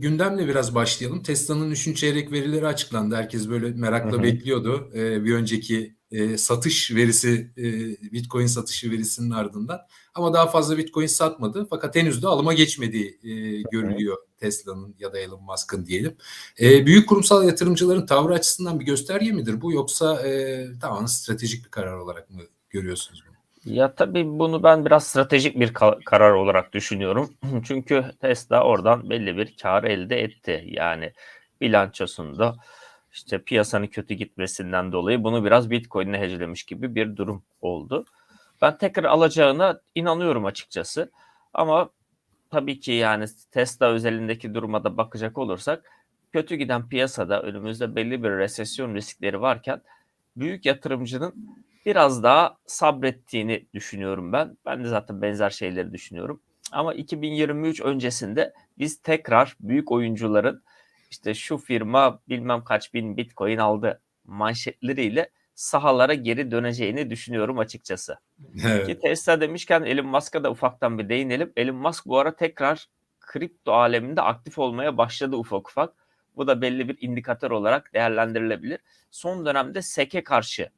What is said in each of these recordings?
Gündemle biraz başlayalım. Tesla'nın 3. çeyrek verileri açıklandı. Herkes böyle merakla Hı hı. bekliyordu. Ee, bir önceki e, satış verisi, e, Bitcoin satışı verisinin ardından. Ama daha fazla Bitcoin satmadı. Fakat henüz de alıma geçmediği e, görülüyor Tesla'nın ya da Elon Musk'ın diyelim. E, büyük kurumsal yatırımcıların tavrı açısından bir gösterge midir bu? Yoksa e, tamamen stratejik bir karar olarak mı görüyorsunuz bunu? Ya tabii bunu ben biraz stratejik bir ka- karar olarak düşünüyorum. Çünkü Tesla oradan belli bir kar elde etti. Yani bilançosunda işte piyasanın kötü gitmesinden dolayı bunu biraz Bitcoin'e hecelemiş gibi bir durum oldu. Ben tekrar alacağına inanıyorum açıkçası. Ama tabii ki yani Tesla özelindeki duruma da bakacak olursak kötü giden piyasada önümüzde belli bir resesyon riskleri varken büyük yatırımcının biraz daha sabrettiğini düşünüyorum ben. Ben de zaten benzer şeyleri düşünüyorum. Ama 2023 öncesinde biz tekrar büyük oyuncuların işte şu firma bilmem kaç bin bitcoin aldı manşetleriyle sahalara geri döneceğini düşünüyorum açıkçası. Ki Tesla demişken Elon Musk'a da ufaktan bir değinelim. Elon Musk bu ara tekrar kripto aleminde aktif olmaya başladı ufak ufak. Bu da belli bir indikatör olarak değerlendirilebilir. Son dönemde SEC'e karşı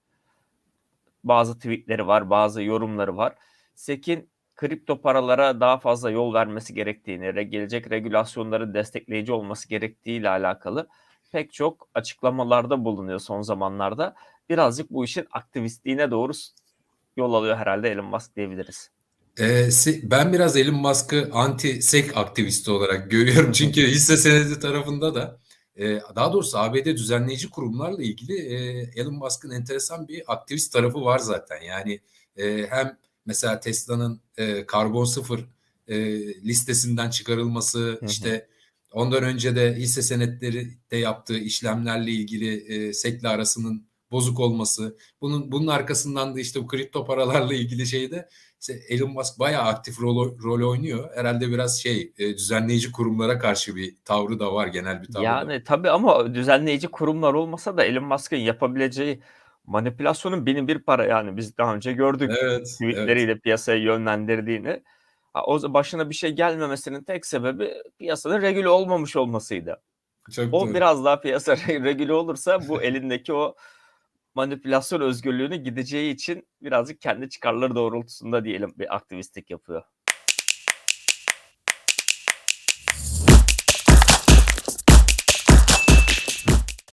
bazı tweetleri var, bazı yorumları var. SEC'in kripto paralara daha fazla yol vermesi gerektiğini, gelecek regülasyonların destekleyici olması gerektiği ile alakalı pek çok açıklamalarda bulunuyor son zamanlarda. Birazcık bu işin aktivistliğine doğru yol alıyor herhalde Elon Musk diyebiliriz. Ee, ben biraz Elon Musk'ı anti-SEC aktivisti olarak görüyorum. Çünkü hisse senedi tarafında da e, daha doğrusu ABD düzenleyici kurumlarla ilgili e, Elon Musk'ın enteresan bir aktivist tarafı var zaten. Yani e, hem mesela Tesla'nın karbon sıfır listesinden çıkarılması, hı hı. işte ondan önce de hisse senetleri de yaptığı işlemlerle ilgili SEC'le arasının bozuk olması. Bunun bunun arkasından da işte bu kripto paralarla ilgili şeyde işte Elon Musk bayağı aktif rol, rol oynuyor. Herhalde biraz şey e, düzenleyici kurumlara karşı bir tavrı da var genel bir tavrı Yani da. tabii ama düzenleyici kurumlar olmasa da Elon Musk'ın yapabileceği manipülasyonun binin bir para yani biz daha önce gördük evet, tweetleriyle evet. piyasayı yönlendirdiğini. O başına bir şey gelmemesinin tek sebebi piyasanın regüle olmamış olmasıydı. Çok o doğru. biraz daha piyasa regüle olursa bu elindeki o manipülasyon özgürlüğünü gideceği için birazcık kendi çıkarları doğrultusunda diyelim bir aktivistlik yapıyor.